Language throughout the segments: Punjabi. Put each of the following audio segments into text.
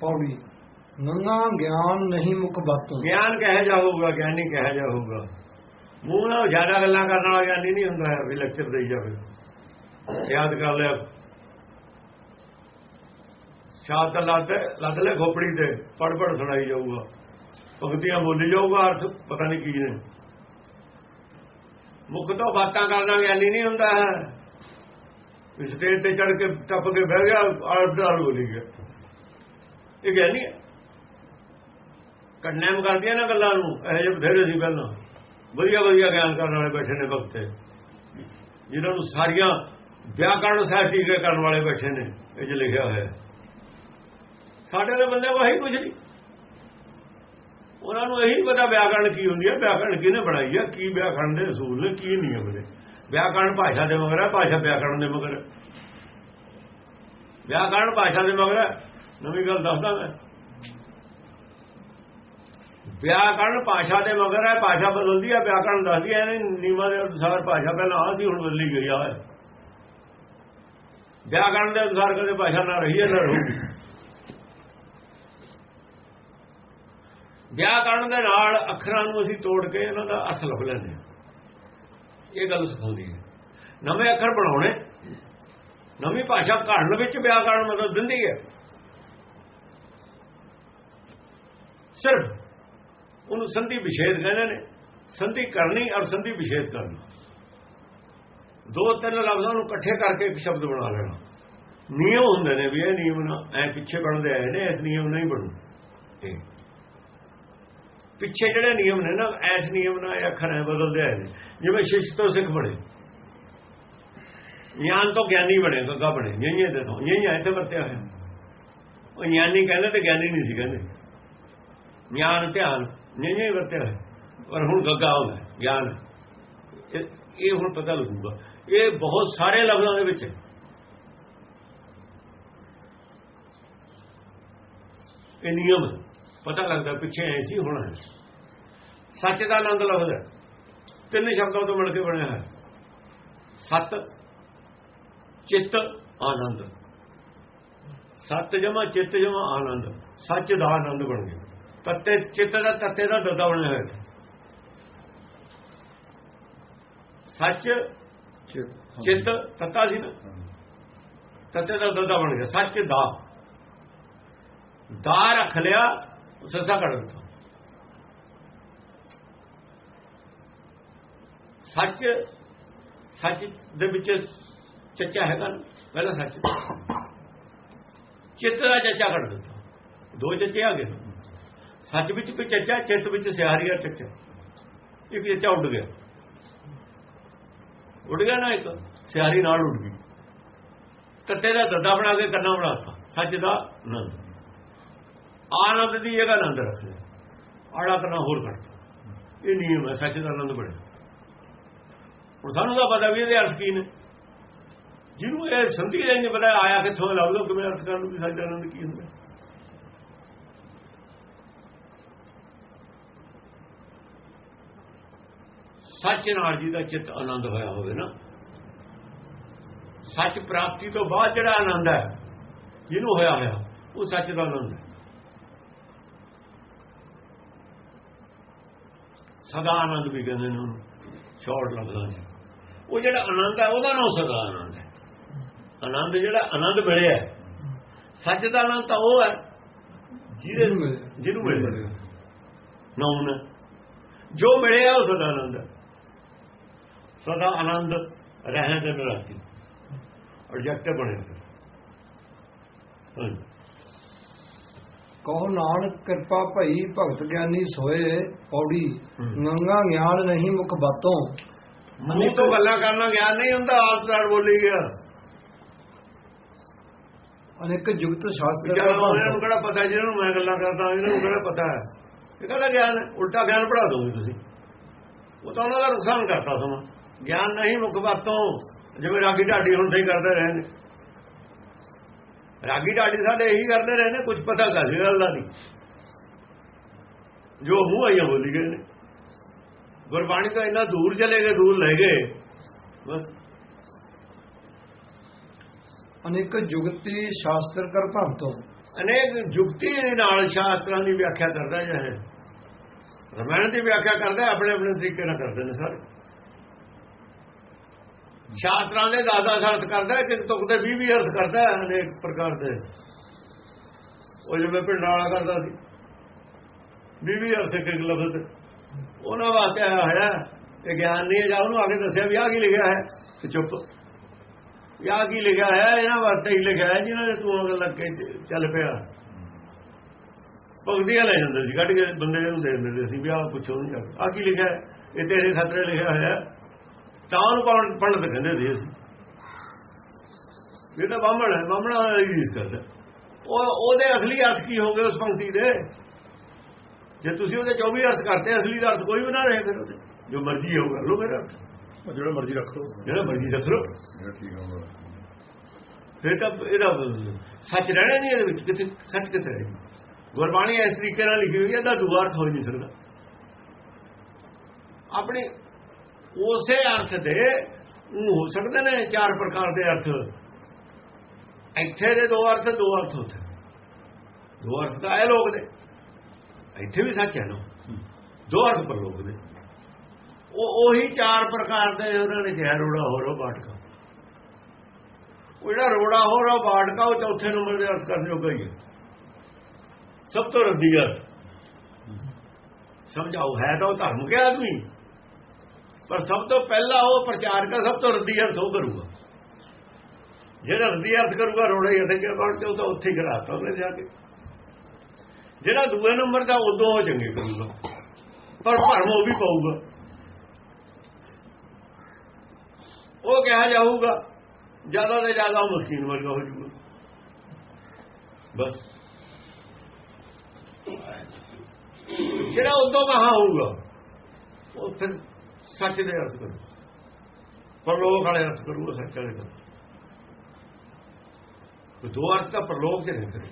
ਪੌੜੀ। ਨੰਗਾ ਗਿਆਨ ਨਹੀਂ ਮੁਖ ਬਾਤੋਂ। ਗਿਆਨ ਕਹੇ ਜਾਊਗਾ ਗਿਆਨੀ ਕਹੇ ਜਾਊਗਾ ਮੂੰਹ ਨਾਲ ਜ਼ਿਆਦਾ ਗੱਲਾਂ ਕਰਨ ਵਾਲਾ ਗਿਆਨੀ ਨਹੀਂ ਹੁੰਦਾ ਵੀ ਲੈਕਚਰ ਦੇਈ ਜਾਵੇ। ਯਾਦ ਕਰ ਲਿਆ। ਸ਼ਾਦ ਲੱਦ ਲੱਦ ਲੈ ਖੋਪੜੀ ਤੇ ਪੜ ਪੜ ਸੁਣਾਈ ਜਾਊਗਾ। ਭਗਤੀਆਂ ਬੋਲੀ ਜਾਊਗਾ, ਅਰਥ ਪਤਾ ਨਹੀਂ ਕੀ ਨੇ। ਮੁੱਖ ਤੋਂ ਬਾਤਾਂ ਕਰਨਾ ਗਿਆਨੀ ਨਹੀਂ ਹੁੰਦਾ ਹੈ। ਸਟੇਜ ਤੇ ਚੜ ਕੇ ਟੱਪ ਕੇ ਬਹਿ ਗਿਆ ਆਰਡਰ ਬੋਲੀ ਗਿਆ। ਇਹ ਗਿਆਨੀ ਹੈ। ਕੰਨੈਮ ਕਰਦੀਆਂ ਨਾ ਗੱਲਾਂ ਨੂੰ, ਇਹ ਜਿਹੇ ਬਥੇਰੇ ਸੀ ਪਹਿਲਾਂ। ਵਧੀਆ ਵਧੀਆ ਗਿਆਨ ਕਰਨ ਵਾਲੇ ਬੈਠੇ ਨੇ ਵਕਤੇ ਜਿਨ੍ਹਾਂ ਨੂੰ ਸਾਰੀਆਂ ਵਿਆਕਰਣ ਸਰਟੀਫਿਕੇਟ ਕਰਨ ਵਾਲੇ ਬੈਠੇ ਨੇ, ਇਹ 'ਚ ਲਿਖਿਆ ਹੋਇਆ ਸਾਡੇ ਦੇ ਬੰਦੇ ਵਾਹੀ ਕੁਝ ਨਹੀਂ। ਉਹਨਾਂ ਨੂੰ ਇਹੀ ਪਤਾ ਵਿਆਕਰਣ ਕੀ ਹੁੰਦੀ ਹੈ ਵਿਆਕਰਣ ਕਿਹਨੇ ਬਣਾਈ ਹੈ, ਕੀ ਵਿਆਕਰਣ ਦੇ ਅਸੂਲ ਨੇ, ਕੀ ਨਿਯਮ ਨੇ। ਵਿਆਕਰਣ ਭਾਸ਼ਾ ਦੇ ਮਗਰ ਹੈ, ਭਾਸ਼ਾ ਵਿਆਕਰਣ ਦੇ ਮਗਰ ਹੈ। ਵਿਆਕਰਣ ਭਾਸ਼ਾ ਦੇ ਮਗਰ ਹੈ। ਨਵੀਂ ਗੱਲ ਦੱਸਦਾ ਮੈਂ। ਵਿਆਕਰਣ ਭਾਸ਼ਾ ਦੇ ਮਗਰ ਹੈ ਭਾਸ਼ਾ ਬਦਲਦੀ ਹੈ ਵਿਆਕਰਣ ਦੱਸਦੀ ਹੈ, ਇਹਨੇ ਨਿਯਮਾਂ ਦੇ ਅਨੁਸਾਰ ਭਾਸ਼ਾ ਪਹਿਲਾਂ ਆ ਸੀ, ਹੁਣ ਬਦਲੀ ਗਈ ਆ। ਵਿਆਕਰਣ ਦੇ ਅਨੁਸਾਰ ਕਦੇ ਭਾਸ਼ਾ ਨਾ ਰਹੀ ਹੈ, ਨਾ ਰਹੂਗੀ ਵਿਆਕਰਣ ਦੇ ਨਾਲ ਅੱਖਰਾਂ ਨੂੰ ਅਸੀਂ ਤੋੜ ਕੇ ਇਹਨਾਂ ਦਾ ਅਰਥ ਲੱਭ ਲੈਂਦੇ ਹਾਂ। ਇਹ ਗੱਲ ਸਿਖਾਉਂਦੀ ਹੈ। ਨਵੇਂ ਅੱਖਰ ਬਣਾਉਣੇ। ਨਵੀਂ ਭਾਸ਼ਾ ਘੜਨ ਵਿੱਚ ਵਿਆਕਰਣ ਮਦਦ ਦਿੰਦੀ ਹੈ। ਸਿਰਫ ਉਹਨੂੰ ਸੰਧੀ ਵਿਸ਼ੇਦ ਕਹਿੰਦੇ ਨੇ ਸੰਧੀ ਕਰਨੀ ਔਰ ਸੰਧੀ ਵਿਸ਼ੇਦ ਕਰਨੀ। ਦੋ ਤਿੰਨ ਲਫ਼ਜ਼ਾਂ ਨੂੰ ਇਕੱਠੇ ਕਰਕੇ ਇੱਕ ਸ਼ਬਦ ਬਣਾ ਲੈਣਾ। ਨਿਯਮ ਹੁੰਦੇ ਨੇ ਵੀ ਇਹ ਨਿਯਮ ਨਾ ਐ ਪਿੱਛੇ ਬਣਦੇ ਆਏ ਨੇ ਇਸ ਨਿਯਮ ਨਹੀਂ ਬਣੂ। ਪਿੱਛੇ ਜਿਹੜੇ ਨਿਯਮ ਨੇ ਨਾ ਐਸ ਨਿਯਮ ਨਾਲ ਇਹ ਅੱਖਰ ਐ ਬਦਲਦੇ ਆਏ ਨੇ। ਜਿਵੇਂ ਸ਼ਿਸ਼ ਤੋਂ ਸਿੱਖ ਬਣੇ। ਗਿਆਨ ਤੋਂ ਗਿਆਨੀ ਬਣੇ ਗੱਗਾ ਬਣੇ। ਜਿਹੀਆਂ ਦੇ ਤੋਂ। ਜਿਹੀਆਂ ਇੱਥੇ ਵਰਤਿਆ ਹੋਇਆ। ਉਹ ਗਿਆਨੀ ਕਹਿੰਦੇ ਤੇ ਗਿਆਨੀ ਨਹੀਂ ਸੀ ਕਹਿੰਦੇ। ਗਿਆਨ, ਧਿਆਨ ਜਿਹੀਆਂ ਵਰਤਿਆ ਹੋਇਆ। ਪਰ ਹੁਣ ਗੱਗਾ ਹੋ ਗਿਆਨ। ਇਹ ਹੁਣ ਪਤਾ ਲੱਗੂਗਾ। ਇਹ ਬਹੁਤ ਸਾਰੇ ਲਫ਼ਜ਼ਾਂ ਦੇ ਵਿੱਚ ਇਹ ਨਿਯਮ ਪਤਾ ਲੱਗਦਾ ਪਿੱਛੇ ਐ ਸੀ, ਹੁਣ ਹੈ ਸੱਚ ਦਾ ਆਨੰਦ ਲਫ਼ਜ਼ ਹੈ। ਤਿੰਨ ਸ਼ਬਦਾਂ ਤੋਂ ਮਿਲ ਕੇ ਬਣਿਆ ਹੈ। ਸਤ, ਚਿੱਤ, ਆਨੰਦ। ਸਤ ਜਮਾ, ਚਿੱਤ ਜਮਾ, ਆਨੰਦ। ਸੱਚ ਦਾ ਆਨੰਦ ਬਣ ਗਿਆ। ਤੱਤੇ ਚਿੱਤ ਦਾ ਤੱਤੇ ਦਾ ਦਰਦਾ ਬਣਿਆ ਹੋਇਆ ਹੈ ਸੱਚ ਚਿੱਤ ਤੱਤਾ ਸੀ ਨਾ। ਤੱਤੇ ਦਾ ਦਰਦਾ ਬਣ ਗਿਆ। ਸੱਚ ਦਾ। ਦਾ ਰੱਖ ਲਿਆ ਸੱਚਾ ਕੱਢ ਦਿੱਤਾ। ਸੱਚ ਸੱਚ ਦੇ ਵਿੱਚ ਚੱਚਾ ਹੈਗਾ ਪਹਿਲਾਂ ਸੱਚ। ਚਿੱਤ ਦਾ ਚੱਚਾ ਕੱਢ ਦਿੱਤਾ। ਦੋ ਚੱਚੇ ਆ ਗਏ। ਸੱਚ ਵਿੱਚ ਕੋਈ ਚੱਚਾ, ਚਿੱਤ ਵਿੱਚ ਸਿਹਾਰੀਆ ਚੱਚਾ। ਇੱਕ ਚੱਚਾ ਉੱਡ ਗਿਆ। ਉੱਡ ਗਿਆ ਨਾ ਇੱਕ ਸਿਆਰੀ ਨਾਲ ਉੱਡ ਗਈ। ਤੱਤੇ ਦਾ ਦੱਦਾ ਬਣਾ ਕੇ ਕੰਨਾ ਬਣਾਤਾ ਸੱਚ ਦਾ ਆਨੰਦ। ਆਨੰਦ ਦੀ ਜਗ੍ਹਾ ਆਨੰਦ ਰੱਖ ਲਿਆ। ਆੜਾ ਕਰਨਾ ਹੋਰ ਕਰਤਾ ਇਹ ਨਿਯਮ ਹੈ, ਸੱਚ ਦਾ ਆਨੰਦ ਬਣਿਆ। ਹੁਣ ਸਾਨੂੰ ਤਾਂ ਪਤਾ ਵੀ ਇਹਦੇ ਅਰਥ ਕੀ ਨੇ। ਜਿਹਨੂੰ ਇਹ ਸੰਧੀ ਦਾ ਨਹੀਂ ਪਤਾ ਆਇਆ ਕਿੱਥੋਂ ਲੱਭ ਲਓ ਕਿਵੇਂ ਅਰਥ ਕਰਨ ਨੂੰ ਵੀ ਸੱਚ ਦਾ ਆਨੰਦ ਕੀ ਹੁੰਦਾ। ਸੱਚ ਨਾਲ ਜੀ ਦਾ ਚਿੱਤ ਆਨੰਦ ਹੋਇਆ ਹੋਵੇ ਨਾ। ਸੱਚ ਪ੍ਰਾਪਤੀ ਤੋਂ ਬਾਅਦ ਜਿਹੜਾ ਆਨੰਦ ਹੈ ਜਿਹਨੂੰ ਹੋਇਆ ਹੋਇਆ ਉਹ ਸੱਚ ਦਾ ਆਨੰਦ ਹੈ। ਸਦਾ ਆਨੰਦ ਵੀ ਕਹਿੰਦੇ ਨੇ ਉਹਨੂੰ ਸ਼ਾਰਟ ਲਫ਼ਜ਼ਾਂ 'ਚ ਉਹ ਜਿਹੜਾ ਆਨੰਦ ਹੈ ਉਹਦਾ ਨਾਮ ਸਦਾ ਆਨੰਦ ਹੈ। ਆਨੰਦ ਜਿਹੜਾ ਆਨੰਦ ਮਿਲਿਆ ਸੱਚ ਦਾ ਆਨੰਦ ਤਾਂ ਉਹ ਹੈ ਜਿਹਦੇ ਜਿਹਨੂੰ ਮਿਲਿਆ। ਨਾਉਨ ਜੋ ਮਿਲਿਆ ਉਹ ਸਦਾ ਆਨੰਦ ਹੈ। ਸਦਾ ਆਨੰਦ ਰਹਿਣ ਦੇ ਨਿਰਾਤੀ ਆਬਜੈਕਟ ਬਣੇ ਹਾਂਜੀ। ਕਹੋ ਨਾਨਕ ਕਿਰਪਾ ਭਈ ਭਗਤ ਗਿਆਨੀ ਸੋਏ ਪੌੜੀ ਹੂੰ। ਨੰਗਾ ਗਿਆਨ ਨਹੀਂ ਮੁਖ ਬਾਤੋਂ। ਮੂੰਹ ਤੋਂ ਗੱਲਾਂ ਕਰਨਾ ਗਿਆਨ ਨਹੀਂ ਹੁੰਦਾ ਆਪ ਨਾਲ ਬੋਲੀ ਗਿਆ। ਅਨੇਕ ਜੁਗਤ ਸ਼ਾਸਤਰ ਦਾ ਉਹਨਾਂ ਨੂੰ ਕਿਹੜਾ ਪਤਾ ਜਿਹਨਾਂ ਨੂੰ ਮੈਂ ਗੱਲਾਂ ਕਰਦਾ ਇਹਨਾਂ ਨੂੰ ਕਿਹੜਾ ਪਤਾ ਹੈ। ਇਹ ਕਹਦਾ ਗਿਆਨ ਹੈ ਉਲਟਾ ਗਿਆਨ ਪੜਾ ਦੋਗੇ ਤੁਸੀਂ। ਉਹ ਤਾਂ ਉਹਨਾਂ ਦਾ ਨੁਕਸਾਨ ਕਰਤਾ ਸਮਾਂ। ਗਿਆਨ ਨਹੀਂ ਮੁੱਖ ਬਾਤੋਂ ਜਿਵੇਂ ਰਾਗੀ ਢਾਡੀ ਹੁਣ ਸਹੀ ਕਰਦੇ ਰਹੇ ਨੇ। ਰਾਗੀ ਢਾਡੀ ਸਾਡੇ ਇਹੀ ਕਰਦੇ ਰਹੇ ਨੇ ਕੁਝ ਪਤਾ ਕਾਸੀ ਗੱਲ ਦਾ ਨਹੀਂ। ਜੋ ਮੂੰਹ ਆਈਆਂ ਬੋਲੀ ਗਏ ਨੇ। ਗੁਰਬਾਣੀ ਤੋਂ ਇੰਨਾ ਦੂਰ ਚਲੇ ਗਏ ਦੂਰ ਲੈ ਗਏ ਬਸ। ਅਨੇਕ ਜੁਗਤੀ ਸ਼ਾਸਤਰ ਕਰ ਭੰਤੋਂ ਅਨੇਕ ਜੁਗਤੀ ਨਾਲ ਸ਼ਾਸਤਰਾਂ ਦੀ ਵਿਆਖਿਆ ਕਰਦਾ ਹੈ। ਰਮਾਇਣ ਦੀ ਵਿਆਖਿਆ ਕਰਦਾ ਆਪਣੇ ਆਪਣੇ ਤਰੀਕੇ ਨਾਲ ਕਰਦੇ ਨੇ ਸਾਰੇ। ਸ਼ਾਸਤਰਾਂ ਦੇ ਦਾਦਾ ਅਰਥ ਕਰਦਾ ਕਿ ਤੁਕ ਦੇ 20 20 ਅਰਥ ਕਰਦਾ ਹੈ ਅਨੇਕ ਪ੍ਰਕਾਰ ਦੇ। ਉਹ ਜਿਵੇਂ ਪਿੰਡ ਵਾਲਾ ਕਰਦਾ ਸੀ। 20 20 ਅਰਥ ਇੱਕ ਲਫ਼ਜ਼ ਉਹਨਾਂ ਵਾਸਤੇ ਆਇਆ ਹੋਇਆ ਇਹ ਗਿਆਨ ਨਹੀਂ ਹੈ, ਜਾਂ ਉਹਨੂੰ ਆ ਕੇ ਦੱਸਿਆ ਵੀ ਆ ਕੀ ਲਿਖਿਆ ਹੈ ਕਿ ਚੁੱਪ। ਵੀ ਆ ਕੀ ਲਿਖਿਆ ਹੈ, ਇਹਨਾਂ ਵਾਸਤੇ ਹੀ ਲਿਖਿਆ ਹੈ ਜਿਹਨਾਂ ਨੇ ਤੂੰ ਅਗਲ ਲੱਗ ਕੇ ਚੱਲ ਪਿਆ। ਭਗਤੀਆਂ ਲੈ ਜਾਂਦੇ ਸੀ, ਕੱਢ ਕੇ ਬੰਦੇ ਨੂੰ ਦੇ ਦਿੰਦੇ ਸੀ ਵੀ ਆਹ ਪੁੱਛੋ ਨਹੀਂ ਆ ਕੀ ਲਿਖਿਆ ਹੈ? ਇਹ ਤੇਰੇ ਖਤਰੇ ਲਿਖਿਆ ਹੋਇਆ ਹੈ। ਤਾਂ ਉਹਨੂੰ ਪੰਡਤ ਕਹਿੰਦੇ ਸੀ। ਅਸੀਂ ਇਹ ਤਾਂ ਬਾਹਮਣ ਹੈ ਬਾਹਮਣਾ ਰੀਸ ਕਰਦਾ। ਉਹ ਉਹਦੇ ਅਸਲੀ ਅਰਥ ਕੀ ਹੋ ਗਏ ਉਸ ਪੰਕਤੀ ਦੇ? ਜੇ ਤੁਸੀਂ ਉਹਦੇ 24 ਅਰਥ ਕਰਤੇ ਅਸਲੀ ਦਾ ਅਰਥ ਕੋਈ ਵੀ ਨਾ ਰਹੇ ਫਿਰ ਉਹਦੇ। ਜੋ ਮਰਜ਼ੀ ਹੋਊਗਾ ਲੋ ਮੇਰਾ ਜਿਹੜਾ ਮਰਜ਼ੀ ਰੱਖ ਲਓ। ਜਿਹੜਾ ਮਰਜ਼ੀ ਰੱਖ ਜਿਹੜਾ ਹੋਊਗਾ ਫਿਰ ਤਾਂ ਇਹਦਾ ਸੱਚ ਰਹਿਣਾ ਨਹੀਂ ਇਹਦੇ ਵਿੱਚ। ਕਿਤੇ ਸੱਚ ਕਿਤੇ ਰਹੇ ਗੁਰਬਾਣੀ ਇਸ ਤਰੀਕੇ ਨਾਲ ਲਿਖੀ ਹੋਈ ਹੈ ਇਹਦਾ ਦੂਆ ਅਰਥ ਹੋ ਹੀ ਨਹੀਂ ਸਕਦਾ। ਆਪਣੇ ਉਸੇ ਅਰਥ ਦੇ ਊਂ ਹੋ ਸਕਦੇ ਨੇ ਚਾਰ ਪ੍ਰਕਾਰ ਦੇ ਅਰਥ। ਇੱਥੇ ਦੇ ਦੋ ਅਰਥ ਦੋ ਅਰਥ ਹੁੰਦੇ ਦੋ ਅਰਥ ਤਾਂ ਇਹ ਲੋਕ ਦੇ ਇੱਥੇ ਵੀ ਸੱਚ ਹੈ ਨਾ। ਦੋ ਅਰਥ ਪਰ ਲੋਕ ਦੇ ਉਹ ਉਹੀ ਚਾਰ ਪ੍ਰਕਾਰ ਦੇ ਉਹਨਾਂ ਨੇ ਕਿਹਾ ਰੋੜਾ ਹੋਰੋ ਬਾਟਕਾ। ਉਹ ਜਿਹੜਾ ਰੋੜਾ ਹੋਰੋ ਬਾਟਕਾ ਉਹ ਚੌਥੇ ਨੰਬਰ ਦੇ ਅਰਥ ਕਰਨ ਜੋਗਾ ਹੀ ਹੈ। ਸਭ ਤੋਂ ਰੱਦੀ ਅਰਥ ਸਮਝਾਓ ਹੈ ਤਾਂ ਉਹ ਧਰਮ ਕੇ ਆਦਮੀ। ਪਰ ਸਭ ਤੋਂ ਪਹਿਲਾਂ ਉਹ ਪ੍ਰਚਾਰ ਕਰ, ਸਭ ਤੋਂ ਰੱਦੀ ਅਰਥ ਉਹ ਕਰੂਗਾ। ਜਿਹੜਾ ਰੱਦੀ ਅਰਥ ਕਰੂਗਾ ਰੋੜਾ ਹੀ ਅਟਕੇ ਬਾੜ ਤੇ ਉਹ ਤਾਂ ਉੱਥੇ ਹੀ ਘਰਾਤਾ ਉਹਨੇ ਜਾ ਕੇ। ਜਿਹੜਾ ਦੂਏ ਨੰਬਰ ਦਾ, ਉਦੋਂ ਉਹ ਚੰਗੇ ਕਰੂਗਾ। ਪਰ ਭਰਮ ਉਹ ਵੀ ਪਾਊਗਾ। ਉਹ ਕਿਹਾ ਜਾਊਗਾ, ਜ਼ਿਆਦਾ ਤੋਂ ਜ਼ਿਆਦਾ ਉਹ ਮਸਕੀਨ ਵਰਗਾ ਹੋ ਜਾਊਗਾ। ਬਸ। ਜਿਹੜਾ ਉਦੋਂ ਕਹਾ ਹੋਊਗਾ, ਉਹ ਫਿਰ ਸੱਚ ਦੇ ਅਰਥ ਕਰੂ। ਪਰਲੋਕ ਵਾਲੇ ਅਰਥ ਕਰੂਗਾ ਸੱਚ ਵਾਲੇ ਦਾ ਉਹ ਦੋ ਅਰਥ ਤਾਂ ਪਰਲੋਕ ਚ ਨਹੀਂ ਕਰੇ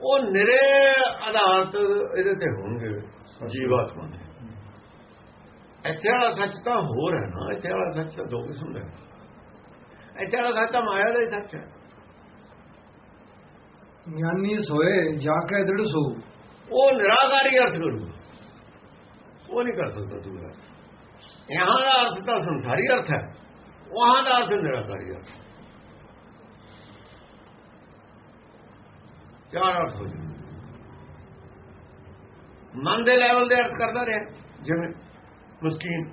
ਉਹ ਨਿਰੇ ਆਧਾਰਤ ਇਹਦੇ ਤੇ ਹੋਣਗੇ ਜੀਵਾਤਮਾ ਦੇ। ਇੱਥੇ ਵਾਲਾ ਸੱਚ ਤਾਂ ਹੋਰ ਹੈ ਨਾ ਇੱਥੇ ਵਾਲਾ ਸੱਚ ਤਾਂ ਦੋ ਕਿਸਮ ਦਾ ਹੈ। ਇੱਥੇ ਵਾਲਾ ਸੱਚ ਤਾਂ ਮਾਇਆ ਦਾ ਹੀ ਸੱਚ ਹੈ। ਗਿਆਨੀ ਸੋਏ ਜਾ ਕੇ ਦ੍ਰਿੜ ਸੋ। ਉਹ ਨਿਰਾਕਾਰੀ ਅਰਥ ਕਰੂਗਾ। ਉਹ ਨਹੀਂ ਕਰ ਸਕਦਾ ਤੂੰ ਯਹਾਂ ਦਾ ਅਰਥ ਤਾਂ ਸੰਸਾਰੀ ਅਰਥ ਹੈ। ਵਹਾਂ ਦਾ ਅਰਥ ਨਿਰਾਕਾਰੀ ਅਰਥ। ਚਾਰ ਅਰਥ ਹੋ ਜਾਂਦੇ। ਮਨ ਦੇ ਲੈਵਲ ਦੇ ਅਰਥ ਕਰਦਾ ਰਿਹਾ। ਜਿਵੇਂ ਮਸਕੀਨ।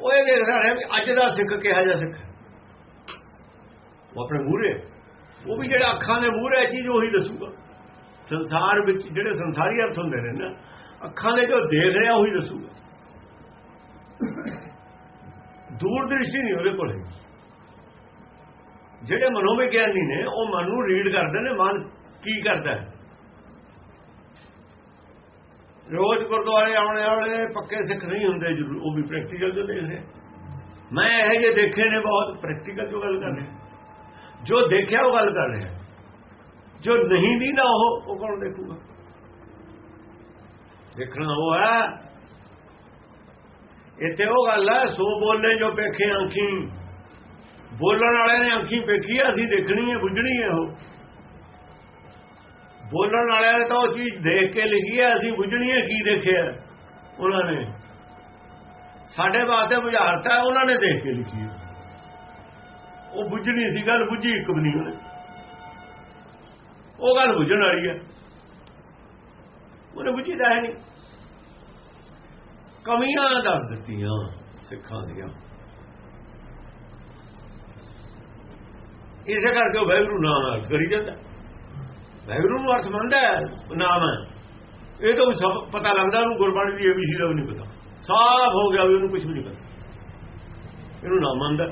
ਉਹ ਇਹ ਦੇਖਦਾ ਰਿਹਾ ਵੀ ਅੱਜ ਦਾ ਸਿੱਖ ਕਿਹਾ ਜਾ ਸਿੱਖ ਹੈ। ਉਹ ਆਪਣੇ ਮੂਹਰੇ। ਉਹ ਵੀ ਜਿਹੜਾ ਅੱਖਾਂ ਦੇ ਮੂਹਰੇ ਚੀਜ਼ ਉਹੀ ਦੱਸੂਗਾ। ਸੰਸਾਰ ਵਿੱਚ ਜਿਹੜੇ ਸੰਸਾਰੀ ਅਰਥ ਹੁੰਦੇ ਨੇ ਨਾ ਅੱਖਾਂ ਦੇ ਜੋ ਦੇਖ ਰਿਹਾ, ਉਹੀ ਦੱਸੂਗਾ। ਦੂਰ ਦ੍ਰਿਸ਼ਟੀ ਨਹੀਂ ਉਹਦੇ ਕੋਲੇ ਜਿਹੜੇ ਮਨੋਵਿਗਿਆਨੀ ਨੇ, ਉਹ ਮਨ ਨੂੰ ਰੀਡ ਕਰਦੇ ਨੇ, ਮਨ ਕੀ ਕਰਦਾ ਹੈ। ਰੋਜ਼ ਗੁਰਦੁਆਰੇ ਆਉਣੇ ਵਾਲੇ ਪੱਕੇ ਸਿੱਖ ਨਹੀਂ ਹੁੰਦੇ, ਜ਼ਰੂਰ, ਉਹ ਵੀ ਪ੍ਰੈਕਟੀਕਲ ਤੋਂ ਦੇਖ ਰਹੇ ਮੈਂ ਇਹ ਜੇ ਦੇਖੇ ਨੇ ਬਹੁਤ ਪ੍ਰੈਕਟੀਕਲ ਤੋਂ ਗੱਲ ਕਰ ਰਿਹਾ ਜੋ ਦੇਖਿਆ ਉਹ ਗੱਲ ਕਰ ਰਿਹਾ। ਜੋ ਨਹੀਂ ਦੀ ਨਾ ਉਹ ਉਹ ਕੌਣ ਦੇਖੂਗਾ? ਦੇਖਣਾ ਉਹ ਹੈ। ਇੱਥੇ ਉਹ ਗੱਲ ਹੈ, ਸੋ ਬੋਲੇ ਜੋ ਪੇਖੇ ਅੱਖੀ। ਬੋਲਣ ਵਾਲੇ ਨੇ ਅੱਖੀ ਵੇਖੀ ਹੈ ਅਸੀਂ ਦੇਖਣੀ ਹੈ, ਬੁੱਝਣੀ ਹੈ ਉਹ। ਬੋਲਣ ਵਾਲਿਆਂ ਨੇ ਤਾਂ ਉਹ ਚੀਜ਼ ਦੇਖ ਕੇ ਲਿਖੀ ਹੈ, ਅਸੀਂ ਬੁੱਝਣੀ ਹੈ, ਕੀ ਦੇਖਿਆ ਉਹਨਾਂ ਨੇ। ਸਾਡੇ ਵਾਸਤੇ ਬੁਝਾਰਤਾ ਉਹਨਾਂ ਨੇ ਦੇਖ ਕੇ ਲਿਖੀ ਹੈ। ਉਹ ਬੁੱਝਣੀ ਸੀ, ਗੱਲ ਬੁੱਝੀ ਇੱਕ ਵੀ ਨਹੀਂ ਉਹਨੇ। ਉਹ ਗੱਲ ਬੁੱਝਣ ਵਾਲੀ ਹੈ। ਉਹਨੇ ਬੁੱਝੀ ਹੈ ਨਹੀਂ ਕਮੀਆਂ ਦੱਸ ਦਿੱਤੀਆਂ ਸਿੱਖਾਂ ਦੀਆਂ। ਇਸੇ ਕਰਕੇ ਉਹ ਵੈਗਰੂ ਨਾਮ ਅਰਥ ਕਰੀ ਜਾਂਦਾ। ਵੈਗਰੂ ਨੂੰ ਅਰਥ ਮੰਨਦਾ ਨਾਮ ਹੈ। ਇਹ ਤਾਂ ਸਭ ਪਤਾ ਲੱਗਦਾ ਉਹਨੂੰ, ਗੁਰਬਾਣੀ ਦੀ ਏਬੀਸੀ ਦਾ ਵੀ ਨਹੀਂ ਪਤਾ। ਸਾਫ਼ ਹੋ ਗਿਆ ਵੀ ਉਹਨੂੰ ਕੁਝ ਵੀ ਨਹੀਂ ਪਤਾ। ਇਹਨੂੰ ਨਾਮ ਮੰਨਦਾ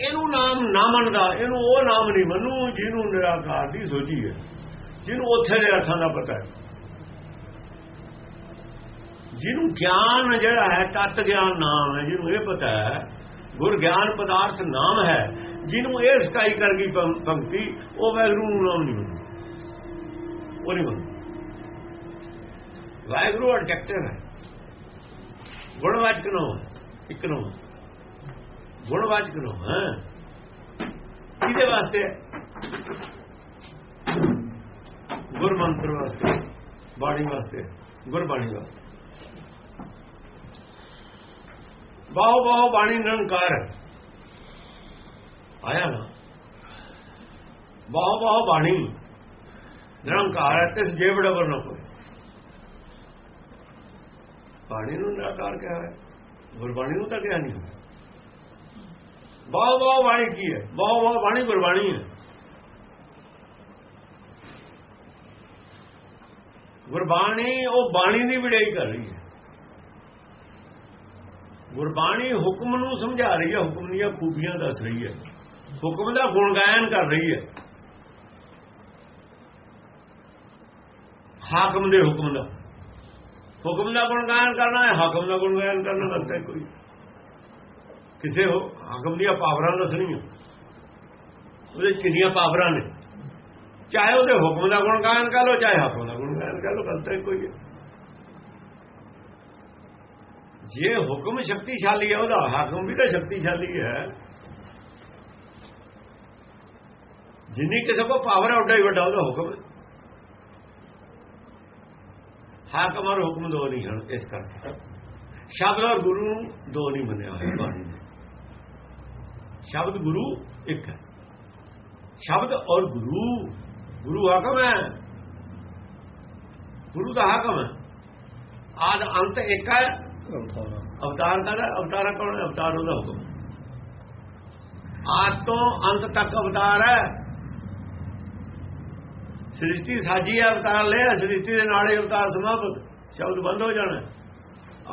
ਇਹਨੂੰ ਨਾਮ ਨਾ ਮੰਨਦਾ, ਇਹਨੂੰ ਉਹ ਨਾਮ ਨਹੀਂ ਮੰਨੂ ਜਿਹਨੂੰ ਨਿਰਾਕਾਰ ਦੀ ਸੋਝੀ ਹੈ। ਜਿਹਨੂੰ ਉੱਥੇ ਦੇ ਅਰਥਾਂ ਦਾ ਪਤਾ ਹੈ। ਜਿਹਨੂੰ ਗਿਆਨ ਜਿਹੜਾ ਹੈ, ਤਤ ਗਿਆਨ ਨਾਮ ਹੈ, ਜਿਹਨੂੰ ਇਹ ਪਤਾ ਹੈ, ਗੁਰ ਗਿਆਨ ਪਦਾਰਥ ਨਾਮ ਹੈ, ਜਿਹਨੂੰ ਇਹ ਸਟਾਈ ਕਰ ਗਈ ਭਗਤੀ, ਉਹ ਵੈਗਰੂ ਨੂੰ ਨਾਮ ਨਹੀਂ ਮੰਨੂ ਉਹ ਨਹੀਂ ਮੰਨੂ ਵੈਗਰੂ ਅਡਜੈਕਟਿਵ ਹੈ। ਗੁਣਵਾਚਕ ਨੋ ਇੱਕ ਨੋ ਗੁਣਵਾਚਕ ਨੋ ਹੈ। ਇਹਦੇ ਵਾਸਤੇ? ਮੰਤਰ ਵਾਸਤੇ, ਬਾਣੀ ਵਾਸਤੇ, ਗੁਰਬਾਣੀ ਵਾਸਤੇ। ਬਾਹੋ ਬਾਹੋ ਬਾਣੀ ਨਿਰੰਕਾਰ ਹੈ। ਆਇਆ ਨਾ? ਬਾਹੋ ਬਾਹੋ ਬਾਣੀ ਨਿਰੰਕਾਰ ਹੈ ਤੇ ਜੇ ਬੜਾ ਨਾ ਕੋਈ। ਬਾਣੀ ਨੂੰ ਨਿਰਾਕਾਰ ਕਿਹਾ ਹੈ ਗੁਰਬਾਣੀ ਨੂੰ ਤਾਂ ਕਿਹਾ ਨਹੀਂ ਬਾਹੋ ਬਾਹੋ ਬਾਣੀ ਕੀ ਹੈ? ਬਾਹੋ ਬਾਹੋ ਬਾਣੀ ਗੁਰਬਾਣੀ ਹੈ। ਗੁਰਬਾਣੀ ਉਹ ਬਾਣੀ ਦੀ ਵਿੜਾਈ ਕਰ ਰਹੀ ਹੈ। ਗੁਰਬਾਣੀ ਹੁਕਮ ਨੂੰ ਸਮਝਾ ਰਹੀ ਹੈ, ਹੁਕਮ ਦੀਆਂ ਖੂਬੀਆਂ ਦੱਸ ਰਹੀ ਹੈ। ਹੁਕਮ ਦਾ ਗੁਣ ਗਾਇਨ ਕਰ ਰਹੀ ਹੈ। ਹਾਕਮ ਦੇ ਹੁਕਮ ਦਾ। ਹੁਕਮ ਦਾ ਗੁਣ ਗਾਇਨ ਕਰਨਾ ਹੈ, ਹਾਕਮ ਦਾ ਗੁਣ ਗਾਇਨ ਕਰਨਾ ਗਲਤ ਹੈ ਕੋਈ। ਕਿਸੇ ਹੋ, ਹਾਕਮ ਦੀਆਂ ਪਾਵਰਾਂ ਦੱਸਣੀਆਂ। ਉਹਦੇ 'ਚ ਕਿੰਨੀਆਂ ਪਾਵਰਾਂ ਨੇ? ਚਾਹੇ ਉਹਦੇ ਹੁਕਮ ਦਾ ਗੁਣ ਗਾਇਨ ਕਰ ਲੋ ਚਾਹੇ ਹਾਕਮ ਦਾ ਗੁਣ ਗਾਇਨ ਕਰ ਲੋ ਗਲਤ ਹੈ ਕੋਈ ਜੇ ਹੁਕਮ ਸ਼ਕਤੀਸ਼ਾਲੀ ਹੈ, ਉਹਦਾ ਹਾਕਮ ਵੀ ਤਾਂ ਸ਼ਕਤੀਸ਼ਾਲੀ ਹੈ। ਜਿੰਨੀ ਕਿਸੇ ਕੋ ਪਾਵਰ ਹੈ ਉੱਡਾ ਹੀ ਵੱਡਾ ਉਹਦਾ ਹੁਕਮ ਹੈ। ਹਾਕਮ ਔਰ ਹੁਕਮ ਦੋ ਨਹੀਂ ਹਨ, ਇਸ ਕਰਕੇ। ਸ਼ਬਦ ਔਰ ਗੁਰੂ ਦੋ ਨਹੀਂ ਮੰਨਿਆ ਹੋਇਆ, ਬਾਣੀ ਨੇ। ਸ਼ਬਦ ਗੁਰੂ ਇੱਕ ਹੈ। ਸ਼ਬਦ ਔਰ ਗੁਰੂ ਗੁਰੂ ਹਾਕਮ ਹੈ। ਗੁਰੂ ਦਾ ਹਾਕਮ ਹੈ। ਆਦ ਅੰਤ ਇੱਕ ਹੈ ਅਵਤਾਰ। ਦਾ ਅਵਤਾਰ ਕੌਣ ਅਵਤਾਰ ਉਹਦਾ ਹੁਕਮ। ਆਦ ਤੋਂ ਅੰਤ ਤੱਕ ਅਵਤਾਰ ਹੈ। ਸ੍ਰਿਸ਼ਟੀ ਸਾਜੀ ਹੈ ਅਵਤਾਰ ਲਿਆ, ਸ੍ਰਿਸ਼ਟੀ ਦੇ ਨਾਲ ਹੀ ਅਵਤਾਰ ਸਮਾਪਤ। ਸ਼ਬਦ ਬੰਦ ਹੋ ਜਾਣਾ।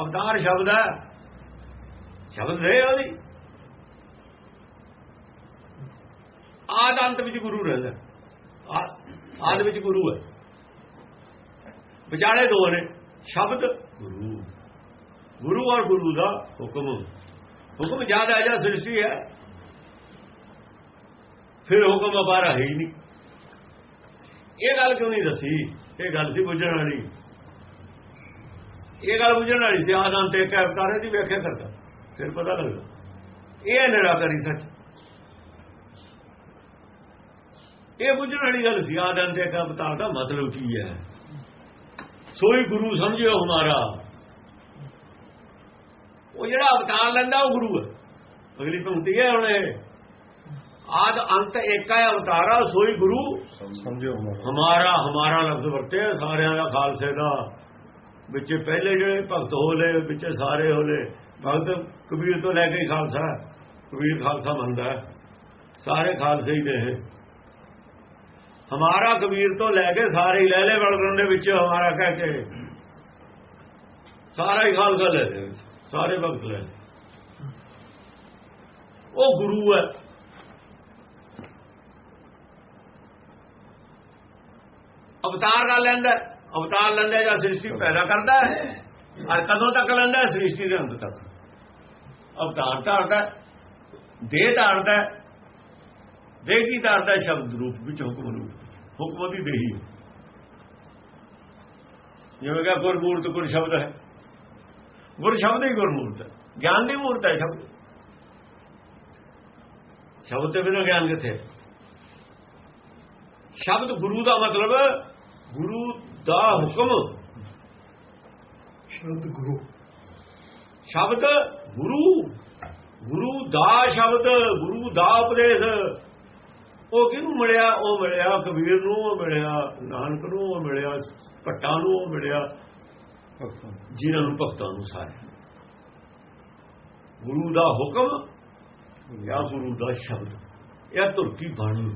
ਅਵਤਾਰ ਸ਼ਬਦ ਹੈ। ਸ਼ਬਦ ਹੈ ਉਹਦੀ। ਆਦ ਅੰਤ ਵਿੱਚ ਗੁਰੂ ਰਹਿੰਦਾ। ਆ- ਆਦ ਵਿੱਚ ਗੁਰੂ ਹੈ। ਵਿਚਾਲੇ ਦੋ ਨੇ। ਸ਼ਬਦ, ਗੁਰੂ। ਗੁਰੂ ਔਰ ਗੁਰੂ ਦਾ ਹੁਕਮ ਹੁਕਮ ਜ਼ਿਆਦਾ ਹੈ ਜਾਂ, ਸ੍ਰਿਸ਼ਟੀ ਹੈ। ਫਿਰ ਹੁਕਮ ਅਪਾਰਾ ਹੈ ਹੀ ਨਹੀਂ। ਇਹ ਗੱਲ ਕਿਉਂ ਨਹੀਂ ਦੱਸੀ? ਇਹ ਗੱਲ ਸੀ ਬੁੱਝਣ ਵਾਲੀ। ਇਹ ਗੱਲ ਬੁੱਝਣ ਵਾਲੀ ਸੀ ਆਦਾਂ ਤੇ ਕਹਿ ਅਵਤਾਰੇ ਦੀ ਵੇਖਿਆ ਕਰਦਾ। ਫਿਰ ਪਤਾ ਲੱਗਦਾ। ਇਹ ਹੈ ਨਿਰਾਕਾਰੀ ਸੱਚ। ਇਹ ਬੁੱਝਣ ਵਾਲੀ ਗੱਲ ਸੀ ਆਦਾਂ ਤੇ ਕਹਿ ਅਵਤਾਰ ਦਾ ਮਤਲਬ ਕੀ ਹੈ? ਸੋਈ ਗੁਰੂ ਸਮਝਿਓ ਹਮਾਰਾ। ਉਹ ਜਿਹੜਾ ਅਵਤਾਰ ਲੈਂਦਾ ਉਹ ਗੁਰੂ ਹੈ ਅਗਲੀ ਪੰਕਤੀ ਹੈ ਹੁਣ ਇਹ। ਆਦ ਅੰਤ ਏਕਾ ਹੈ ਅਵਤਾਰਾ ਸੋਈ ਗੁਰੂ। ਸਮਝਿਓ ਹਮਾਰਾ ਹਮਾਰਾ ਲਫ਼ਜ਼ ਵਰਤਿਆ ਸਾਰਿਆਂ ਦਾ ਖਾਲਸੇ ਦਾ। ਵਿੱਚੇ ਪਹਿਲੇ ਜਿਹੜੇ ਭਗਤ ਹੋਲੇ ਵਿੱਚੇ ਸਾਰੇ ਹੋਲੇ। ਭਗਤ ਕਬੀਰ ਤੋਂ ਲੈ ਕੇ ਖਾਲਸਾ। ਕਬੀਰ ਖਾਲਸਾ ਮੰਨਦਾ ਹੈ। ਸਾਰੇ ਖਾਲਸੇ ਹੀ ਇਹ। ਹਮਾਰਾ ਕਬੀਰ ਤੋਂ ਲੈ ਕੇ ਸਾਰੇ ਹੀ ਲੈ ਲੈ ਬਲਰਨ ਦੇ ਵਿੱਚ ਹਮਾਰਾ ਕਹਿ ਕੇ। ਸਾਰਾ ਹੀ ਖਾਲਸਾ ਲੈ ਲੈ ਸਾਰੇ ਭਗਤ ਲੈ ਉਹ ਗੁਰੂ ਹੈ। ਅਵਤਾਰ ਕਰ ਲੈਂਦਾ ਅਵਤਾਰ ਲੈਂਦਾ ਜਾਂ ਸ੍ਰਿਸ਼ਟੀ ਪੈਦਾ ਕਰਦਾ ਹੈ। ਔਰ ਕਦੋਂ ਤੱਕ ਲੈਂਦਾ ਸ੍ਰਿਸ਼ਟੀ ਦੇ ਅੰਤ ਤੱਕ। ਅਵਤਾਰ ਧਾਰਦਾ ਹੈ, ਦੇਹ ਧਾਰਦਾ ਦੇਹ ਕੀ ਧਾਰਦਾ ਸ਼ਬਦ ਰੂਪ ਵਿੱਚ ਹੁਕਮ ਰੂਪ ਹੁਕਮ ਦੀ ਦੇਹੀ ਜਿਵੇਂ ਕਿ ਗੁਰਮੂਰਤ ਗੁਰ ਸ਼ਬਦ ਹੈ। ਗੁਰ ਸ਼ਬਦ ਹੀ ਗੁਰਮੂਰਤ ਹੈ। ਗਿਆਨ ਦੀ ਮੂਰਤ ਹੈ ਸ਼ਬਦ। ਸ਼ਬਦ ਤੇ ਬਿਨਾਂ ਗਿਆਨ ਕਿੱਥੇ? ਸ਼ਬਦ ਗੁਰੂ ਦਾ ਮਤਲਬ ਗੁਰੂ ਦਾ ਹੁਕਮ। ਸ਼ਬਦ ਗੁਰੂ। ਸ਼ਬਦ ਗੁਰੂ। ਗੁਰੂ ਦਾ ਸ਼ਬਦ ਗੁਰੂ ਦਾ ਉਪਦੇਸ਼। ਉਹ ਕਿਹਨੂੰ ਮਿਲਿਆ? ਉਹ ਮਿਲਿਆ ਕਬੀਰ ਨੂੰ ਉਹ ਮਿਲਿਆ ਨਾਨਕ ਨੂੰ ਉਹ ਮਿਲਿਆ ਭੱਟਾਂ ਨੂੰ ਉਹ ਮਿਲਿਆ ਜਿਨ੍ਹਾਂ ਨੂੰ ਭਗਤਾਂ ਨੂੰ ਸਾਰੇ। ਗੁਰੂ ਦਾ ਹੁਕਮ ਜਾਂ ਗੁਰੂ ਦਾ ਸ਼ਬਦ। ਇਹ ਤੁਰਕੀ ਬਾਣੀ।